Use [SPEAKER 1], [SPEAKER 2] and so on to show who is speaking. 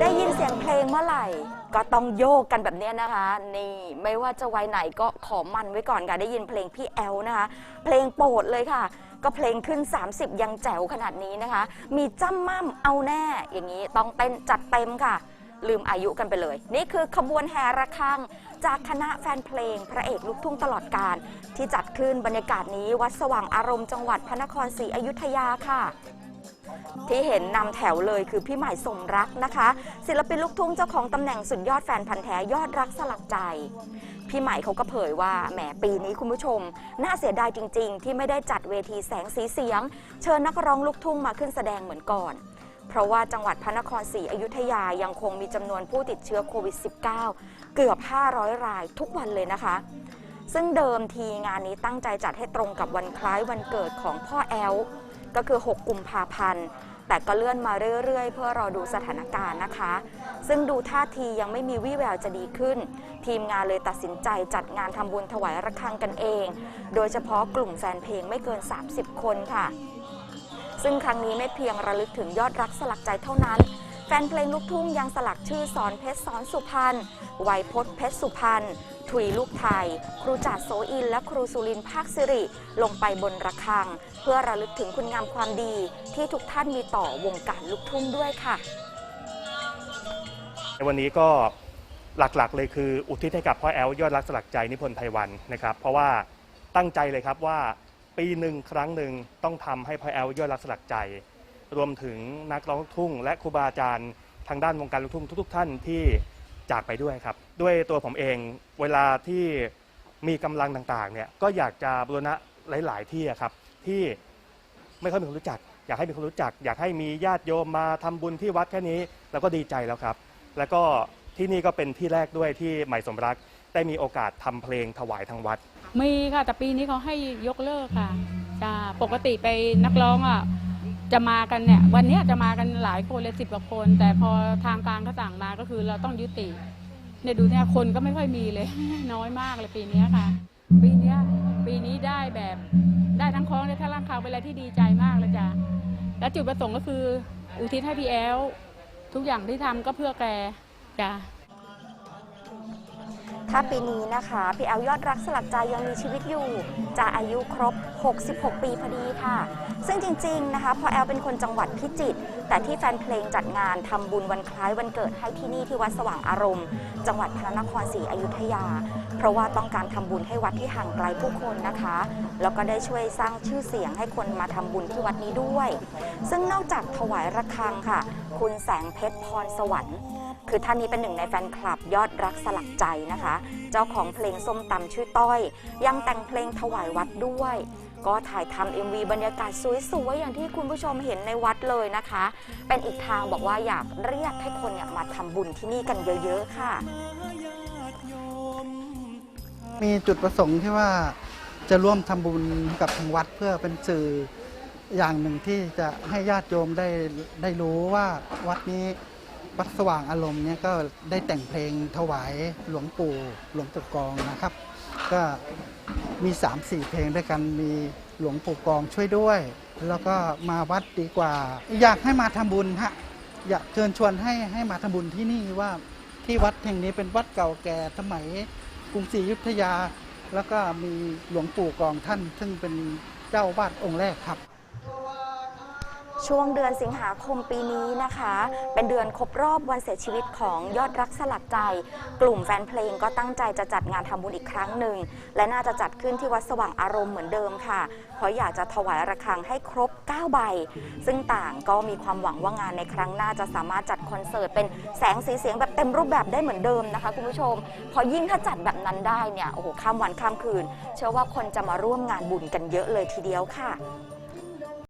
[SPEAKER 1] ได้ยินเสียงเพลงเมื่อไหร่ ก็ต้องโยกกันแบบเนี้ยนะคะ นี่ไม่ว่าจะวัยไหนก็ขอมันไว้ก่อนค่ะได้ยินเพลงพี่แอลนะคะ เพลงโปรดเลยค่ะ ก็เพลงขึ้น 30 ยังแจ๋วขนาดนี้นะคะ มีจ้ำม่ำเอาแน่ อย่างนี้ต้องเต้นจัดเต็มค่ะ ลืมอายุกันไปเลย นี่คือขบวนแห่ระฆัง จากคณะแฟนเพลง พระเอกลูกทุ่งตลอดการ ที่จัดขึ้นบรรยากาศนี้วัดสว่างอารมณ์จังหวัดพระนครศรีอยุธยาค่ะ ที่เห็นนำแถวเลยคือพี่ใหม่สมรักนะคะ ศิลปินลูกทุ่งเจ้าของตำแหน่งสุดยอดแฟนพันธ์แท้ยอดรักสลักใจ พี่ใหม่เขาก็เผยว่าแหมปีนี้คุณผู้ชม น่าเสียดายจริง ๆ ที่ไม่ได้จัดเวทีแสงสีเสียง เชิญนักร้องลูกทุ่งมาขึ้นแสดงเหมือนก่อน เพราะว่าจังหวัดพระนครศรีอยุธยายังคงมีจำนวนผู้ติดเชื้อโควิด -19 เกือบ 500 รายทุกวันเลยนะคะซึ่งเดิมทีงานนี้ตั้งใจจัดให้ตรงกับวันคล้ายวันเกิดของพ่อแอล ก็คือ 6 กุมภาพันธ์ แต่ก็เลื่อนมาเรื่อย ๆ เพื่อรอดูสถานการณ์นะคะ ซึ่งดูท่าทียังไม่มีวี่แววจะดีขึ้น ทีมงานเลยตัดสินใจจัดงานทำบุญถวายระฆังกันเอง โดยเฉพาะกลุ่มแฟนเพลงไม่เกิน 30 คนค่ะ ซึ่งครั้งนี้ไม่เพียงระลึกถึงยอดรักสลักใจเท่านั้น แฟนเพลงลูกทุ่งยังสลักชื่อสอนเพชรสอนสุพรรณไวยพจน์เพชรสุพรรณ ถุยลูกไทย ครูจ่าโสอิน และครูสุรินภาคสิริ ลงไปบนระฆัง เพื่อระลึกถึงคุณงามความดีที่ทุกท่านมีต่อวงการลูกทุ่งด้วยค่ะ
[SPEAKER 2] ในวันนี้ก็หลักๆ เลยคืออุทิศให้กับพ่อแอลยอดรักสลักใจนิพนธ์ไพวันนะครับ เพราะว่าตั้งใจเลยครับว่าปีหนึ่งครั้งหนึ่งต้องทำให้พ่อแอลยอดรักสลักใจ รวมถึงนักร้องลูกทุ่ง และครูบาอาจารย์ทางด้านวงการลูกทุ่งทุก ๆ ท่านที่ จากไปด้วยครับ ด้วยตัวผมเองเวลาที่มีกำลังต่างๆเนี่ยก็อยากจะบูรณะหลาย ๆ ที่อะครับที่ไม่ค่อยมีคนรู้จัก อยากให้มีคนรู้จัก อยากให้มีญาติโยมมาทำบุญที่วัดแค่นี้เราก็ดีใจแล้วครับ แล้วก็ที่นี่ก็เป็นที่แรกด้วยที่ใหม่สมรักได้มีโอกาสทำเพลงถวายทางวัด
[SPEAKER 3] มีค่ะแต่ปีนี้เขาให้ยกเลิกค่ะจ้าปกติไปนักร้องอะ จะมากันเนี่ยวันนี้จะมากันหลายคนเลยสิบกว่าคน แต่พอทางการเขาสั่งมาก็คือเราต้องยุติเนี่ยดูเนี่ยคนก็ไม่ค่อยมีเลย น้อยมากเลยปีนี้ค่ะ ปีนี้ปีนี้ได้แบบได้ทั้งคล้องได้ทั้งร่างคาวเป็นอะไรที่ดีใจมากเลยจ้ะและจุดประสงค์ก็คือ อุทิศให้พี่แอลทุกอย่างที่ทำก็เพื่อแกจ้ะ
[SPEAKER 1] ถ้าปีนี้นะคะพี่แอลยอดรักสลักใจยังมีชีวิตอยู่ จะอายุครบ 66 ปีพอดีค่ะ ซึ่งจริงๆนะคะพอแอลเป็นคนจังหวัดพิจิตรแต่ที่แฟนเพลงจัดงานทำบุญวันคล้ายวันเกิดให้ที่นี่ที่วัดสว่างอารมณ์ จังหวัดพระนครศรีอยุธยา เพราะว่าต้องการทำบุญให้วัดที่ห่างไกลผู้คนนะคะ แล้วก็ได้ช่วยสร้างชื่อเสียงให้คนมาทำบุญที่วัดนี้ด้วย ซึ่งนอกจากถวายระฆังค่ะ คุณแสงเพชรพรสวรรค์ คือท่านนี้เป็นหนึ่งในแฟนคลับยอดรักสลักใจนะคะ เจ้าของเพลงส้มตำชื่อต้อย ยังแต่งเพลงถวายวัดด้วย ก็ถ่ายทำ MV บรรยากาศสวยๆ อย่างที่คุณผู้ชมเห็นในวัดเลยนะคะ เป็นอีกทางบอกว่าอยากเรียกให้คนเนี่ยมาทำบุญที่นี่กันเยอะๆค่ะ
[SPEAKER 4] มีจุดประสงค์ที่ว่าจะร่วมทำบุญกับทางวัดเพื่อเป็นสื่ออย่างหนึ่งที่จะให้ญาติโยมได้ได้รู้ว่าวัดนี้ วัดสว่างอารมณ์เนี่ยก็ได้แต่งเพลงถวายหลวงปู่หลวงปู่กองนะครับ ก็มี3ามสี่เพลงด้วยกันมีหลวงปู่กองช่วยด้วย แล้วก็มาวัดดีกว่า อยากให้มาทำบุญฮะอยากเชิญชวนให้ให้มาทำบุญที่นี่ว่าที่วัดแห่งนี้เป็นวัดเก่าแก่สมัยกรุงศรีอยุธยา แล้วก็มีหลวงปู่กองท่าน ซึ่งเป็นเจ้าวาดองค์แรกครับ
[SPEAKER 1] ช่วงเดือนสิงหาคมปีนี้นะคะ เป็นเดือนครบรอบวันเสียชีวิตของยอดรักสลักใจ กลุ่มแฟนเพลงก็ตั้งใจจะจัดงานทำบุญอีกครั้งหนึ่ง และน่าจะจัดขึ้นที่วัดสว่างอารมณ์เหมือนเดิมค่ะ เพราะอยากจะถวายระฆังให้ครบ 9 ใบ ซึ่งต่างก็มีความหวังว่างานในครั้งหน้าจะสามารถจัดคอนเสิร์ตเป็นแสงสีเสียงแบบเต็มรูปแบบได้เหมือนเดิมนะคะคุณผู้ชม พอยิ่งถ้าจัดแบบนั้นได้เนี่ยโอ้โหข้ามวันข้ามคืน เชื่อว่าคนจะมาร่วมงานบุญกันเยอะเลยทีเดียวค่ะ